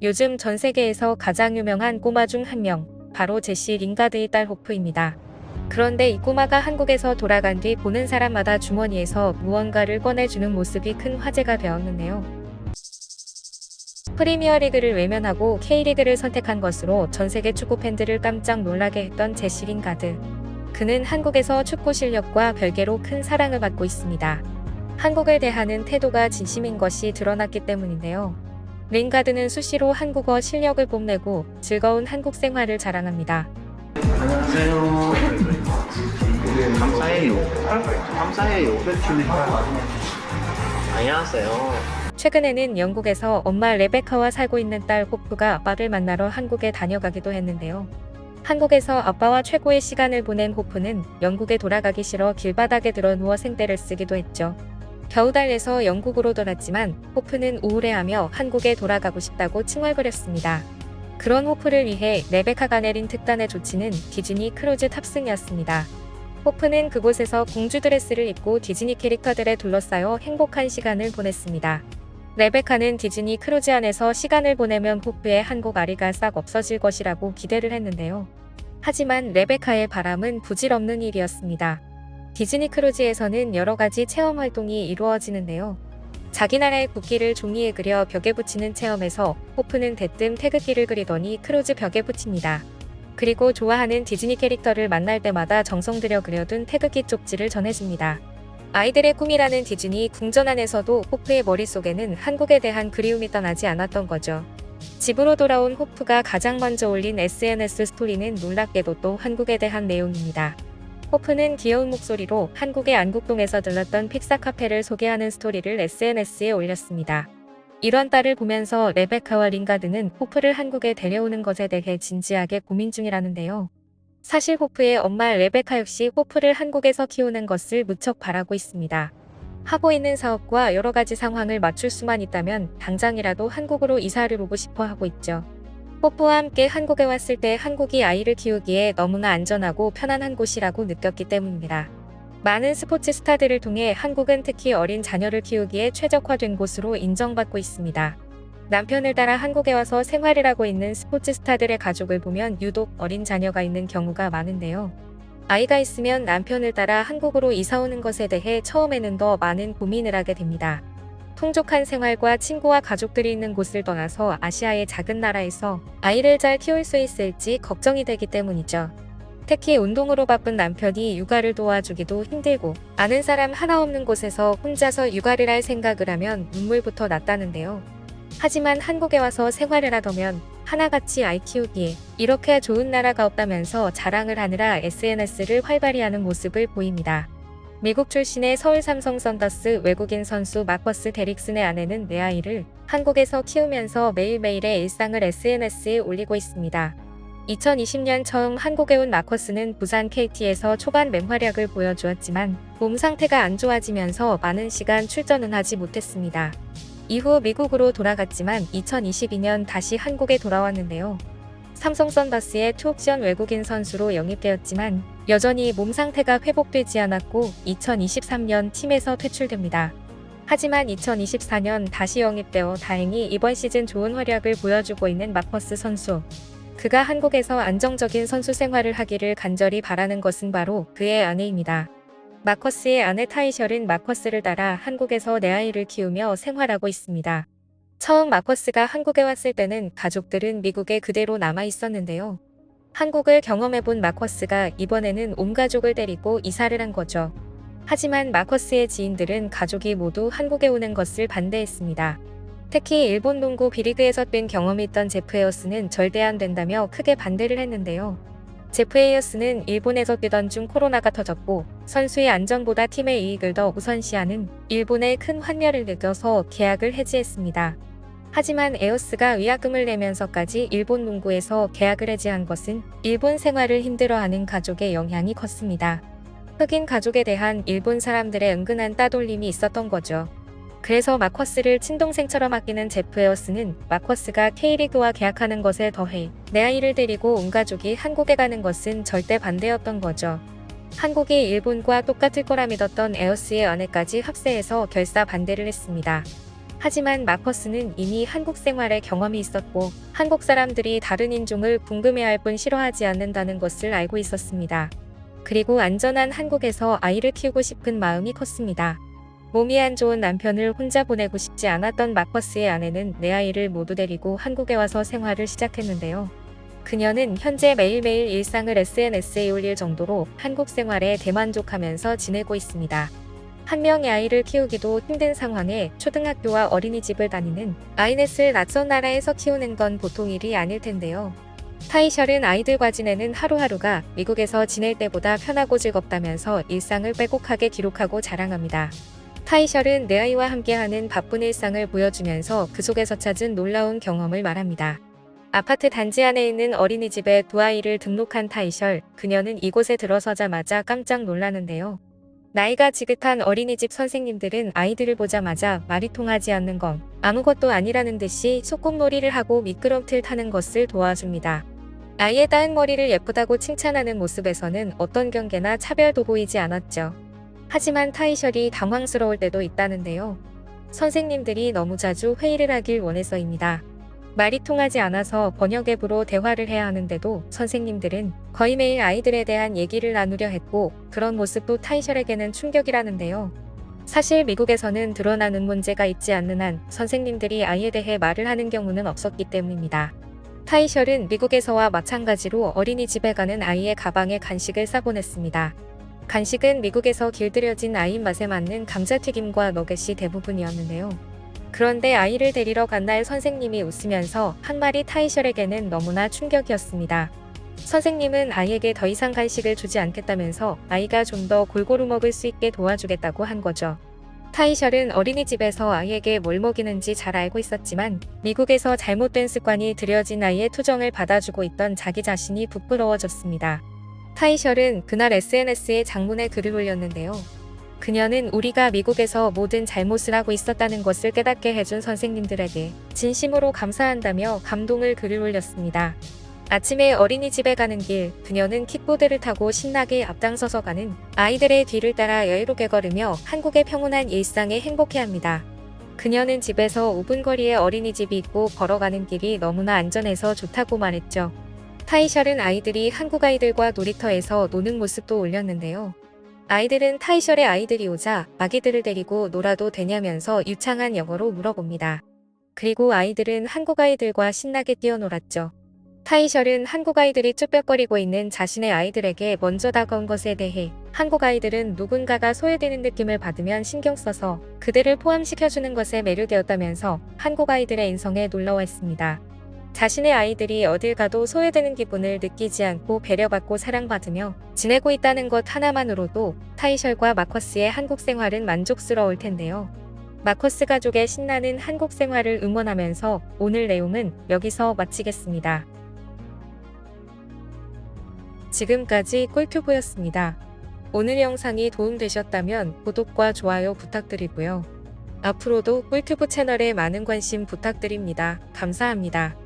요즘 전 세계에서 가장 유명한 꼬마 중 한 명, 바로 제시 링가드의 딸 호프입니다. 그런데 이 꼬마가 한국에서 돌아간 뒤 보는 사람마다 주머니에서 무언가를 꺼내주는 모습이 큰 화제가 되었는데요. 프리미어리그를 외면하고 K리그를 선택한 것으로 전 세계 축구 팬들을 깜짝 놀라게 했던 제시 링가드. 그는 한국에서 축구 실력과 별개로 큰 사랑을 받고 있습니다. 한국을 대하는 태도가 진심인 것이 드러났기 때문인데요. 링가드는 수시로 한국어 실력을 뽐내고 즐거운 한국 생활을 자랑합니다. 안녕하세요. 감사해요. 감사해요. 안녕하세요. 최근에는 영국에서 엄마 레베카와 살고 있는 딸 호프가 아빠를 만나러 한국에 다녀가기도 했는데요. 한국에서 아빠와 최고의 시간을 보낸 호프는 영국에 돌아가기 싫어 길바닥에 들어 누워 생떼를 쓰기도 했죠. 겨우달래서 영국으로 돌았지만 호프는 우울해하며 한국에 돌아가고 싶다고 칭얼거렸습니다. 그런 호프를 위해 레베카가 내린 특단의 조치는 디즈니 크루즈 탑승이었습니다. 호프는 그곳에서 공주 드레스를 입고 디즈니 캐릭터들에 둘러싸여 행복한 시간을 보냈습니다. 레베카는 디즈니 크루즈 안에서 시간을 보내면 호프의 한국 아리가 싹 없어질 것이라고 기대를 했는데요. 하지만 레베카의 바람은 부질없는 일이었습니다. 디즈니 크루즈에서는 여러 가지 체험 활동이 이루어지는데요. 자기 나라의 국기를 종이에 그려 벽에 붙이는 체험에서 호프는 대뜸 태극기를 그리더니 크루즈 벽에 붙입니다. 그리고 좋아하는 디즈니 캐릭터를 만날 때마다 정성 들여 그려둔 태극기 쪽지를 전해줍니다. 아이들의 꿈이라는 디즈니 궁전 안에서도 호프의 머릿속에는 한국에 대한 그리움이 떠나지 않았던 거죠. 집으로 돌아온 호프가 가장 먼저 올린 SNS 스토리는 놀랍게도 또 한국에 대한 내용입니다. 호프는 귀여운 목소리로 한국의 안국동에서 들렀던 픽사 카페를 소개하는 스토리를 SNS에 올렸습니다. 이런 딸을 보면서 레베카와 링가드는 호프를 한국에 데려오는 것에 대해 진지하게 고민 중이라는데요. 사실 호프의 엄마 레베카 역시 호프를 한국에서 키우는 것을 무척 바라고 있습니다. 하고 있는 사업과 여러 가지 상황을 맞출 수만 있다면 당장이라도 한국으로 이사를 오고 싶어 하고 있죠. 호프와 함께 한국에 왔을 때 한국이 아이를 키우기에 너무나 안전하고 편안한 곳이라고 느꼈기 때문입니다. 많은 스포츠 스타들을 통해 한국은 특히 어린 자녀를 키우기에 최적화된 곳으로 인정받고 있습니다. 남편을 따라 한국에 와서 생활을 하고 있는 스포츠 스타들의 가족을 보면 유독 어린 자녀가 있는 경우가 많은데요. 아이가 있으면 남편을 따라 한국으로 이사 오는 것에 대해 처음에는 더 많은 고민을 하게 됩니다. 풍족한 생활과 친구와 가족들이 있는 곳을 떠나서 아시아의 작은 나라에서 아이를 잘 키울 수 있을지 걱정이 되기 때문이죠. 특히 운동으로 바쁜 남편이 육아를 도와주기도 힘들고 아는 사람 하나 없는 곳에서 혼자서 육아를 할 생각을 하면 눈물부터 났다는데요. 하지만 한국에 와서 생활을 하더면 하나같이 아이 키우기에 이렇게 좋은 나라가 없다면서 자랑을 하느라 SNS를 활발히 하는 모습을 보입니다. 미국 출신의 서울 삼성 썬더스 외국인 선수 마커스 데릭슨의 아내는 내 아이를 한국에서 키우면서 매일매일의 일상을 SNS에 올리고 있습니다. 2020년 처음 한국에 온 마커스는 부산 KT에서 초반 맹활약을 보여주었지만 몸 상태가 안 좋아지면서 많은 시간 출전은 하지 못했습니다. 이후 미국으로 돌아갔지만 2022년 다시 한국에 돌아왔는데요. 삼성 썬더스의 투옵션 외국인 선수로 영입되었지만 여전히 몸 상태가 회복되지 않았고 2023년 팀에서 퇴출됩니다. 하지만 2024년 다시 영입되어 다행히 이번 시즌 좋은 활약을 보여주고 있는 마커스 선수. 그가 한국에서 안정적인 선수 생활을 하기를 간절히 바라는 것은 바로 그의 아내입니다. 마커스의 아내 타이셜은 마커스를 따라 한국에서 내 아이를 키우며 생활하고 있습니다. 처음 마커스가 한국에 왔을 때는 가족들은 미국에 그대로 남아 있었는데요. 한국을 경험해본 마커스가 이번에는 온 가족을 데리고 이사를 한 거죠. 하지만 마커스의 지인들은 가족이 모두 한국에 오는 것을 반대했습니다. 특히 일본 농구 비리그에서 뛴 경험이 있던 제프 에어스는 절대 안 된다며 크게 반대를 했는데요. 제프 에어스는 일본에서 뛰던 중 코로나가 터졌고 선수의 안전보다 팀의 이익을 더 우선시하는 일본의 큰 환멸을 느껴서 계약을 해지했습니다. 하지만 에어스가 위약금을 내면서까지 일본 농구에서 계약을 해지한 것은 일본 생활을 힘들어하는 가족의 영향이 컸습니다. 흑인 가족에 대한 일본 사람들의 은근한 따돌림이 있었던 거죠. 그래서 마커스를 친동생처럼 아끼는 제프 에어스는 마커스가 K리그와 계약하는 것에 더해 내 아이를 데리고 온 가족이 한국에 가는 것은 절대 반대였던 거죠. 한국이 일본과 똑같을 거라 믿었던 에어스의 아내까지 합세해서 결사 반대를 했습니다. 하지만 마커스는 이미 한국 생활에 경험이 있었고 한국 사람들이 다른 인종을 궁금해할 뿐 싫어하지 않는다는 것을 알고 있었습니다. 그리고 안전한 한국에서 아이를 키우고 싶은 마음이 컸습니다. 몸이 안 좋은 남편을 혼자 보내고 싶지 않았던 마커스의 아내는 내 아이를 모두 데리고 한국에 와서 생활을 시작했는데요. 그녀는 현재 매일매일 일상을 SNS에 올릴 정도로 한국 생활에 대만족하면서 지내고 있습니다. 한 명의 아이를 키우기도 힘든 상황에 초등학교와 어린이집을 다니는 아이넷을 낯선 나라에서 키우는 건 보통 일이 아닐 텐데요. 타이셜은 아이들과 지내는 하루하루가 미국에서 지낼 때보다 편하고 즐겁다면서 일상을 빼곡하게 기록하고 자랑합니다. 타이셜은 내 아이와 함께하는 바쁜 일상을 보여주면서 그 속에서 찾은 놀라운 경험을 말합니다. 아파트 단지 안에 있는 어린이집에 두 아이를 등록한 타이셜, 그녀는 이곳에 들어서자마자 깜짝 놀라는데요. 나이가 지긋한 어린이집 선생님들은 아이들을 보자마자 말이 통하지 않는 건 아무것도 아니라는 듯이 소꿉놀이를 하고 미끄럼틀 타는 것을 도와줍니다. 아이의 따은 머리를 예쁘다고 칭찬하는 모습에서는 어떤 경계나 차별도 보이지 않았죠. 하지만 타이셜이 당황스러울 때도 있다는데요. 선생님들이 너무 자주 회의를 하길 원해서입니다. 말이 통하지 않아서 번역 앱으로 대화를 해야 하는데도 선생님들은 거의 매일 아이들에 대한 얘기를 나누려 했고 그런 모습도 타이셜에게는 충격이라는데요. 사실 미국에서는 드러나는 문제가 있지 않는 한 선생님들이 아이에 대해 말을 하는 경우는 없었기 때문입니다. 타이셜은 미국에서와 마찬가지로 어린이집에 가는 아이의 가방에 간식을 싸보냈습니다. 간식은 미국에서 길들여진 아이 입맛에 맞는 감자튀김과 너겟이 대부분이었는데요. 그런데 아이를 데리러 간 날 선생님이 웃으면서 한 말이 타이셜에게는 너무나 충격이었습니다. 선생님은 아이에게 더 이상 간식을 주지 않겠다면서 아이가 좀 더 골고루 먹을 수 있게 도와주겠다고 한 거죠. 타이셜은 어린이집에서 아이에게 뭘 먹이는지 잘 알고 있었지만 미국에서 잘못된 습관이 들여진 아이의 투정을 받아주고 있던 자기 자신이 부끄러워졌습니다. 타이셜은 그날 SNS에 장문의 글을 올렸는데요. 그녀는 우리가 미국에서 모든 잘못을 하고 있었다는 것을 깨닫게 해준 선생님들에게 진심으로 감사한다며 감동을 글을 올렸습니다. 아침에 어린이집에 가는 길, 그녀는 킥보드를 타고 신나게 앞장서서 가는 아이들의 뒤를 따라 여유롭게 걸으며 한국의 평온한 일상에 행복해합니다. 그녀는 집에서 5분 거리에 어린이집이 있고 걸어가는 길이 너무나 안전해서 좋다고 말했죠. 타이셜은 아이들이 한국 아이들과 놀이터에서 노는 모습도 올렸는데요. 아이들은 타이셜의 아이들이 오자 아기들을 데리고 놀아도 되냐면서 유창한 영어로 물어봅니다. 그리고 아이들은 한국 아이들과 신나게 뛰어놀았죠. 타이셜은 한국 아이들이 쭈뼛거리고 있는 자신의 아이들에게 먼저 다가온 것에 대해 한국 아이들은 누군가가 소외되는 느낌을 받으면 신경 써서 그들을 포함시켜주는 것에 매료되었다면서 한국 아이들의 인성에 놀라워했습니다. 자신의 아이들이 어딜 가도 소외되는 기분을 느끼지 않고 배려받고 사랑받으며 지내고 있다는 것 하나만으로도 타이셜과 마커스의 한국 생활은 만족스러울 텐데요. 마커스 가족의 신나는 한국 생활을 응원하면서 오늘 내용은 여기서 마치겠습니다. 지금까지 꿀튜브였습니다. 오늘 영상이 도움되셨다면 구독과 좋아요 부탁드리고요. 앞으로도 꿀튜브 채널에 많은 관심 부탁드립니다. 감사합니다.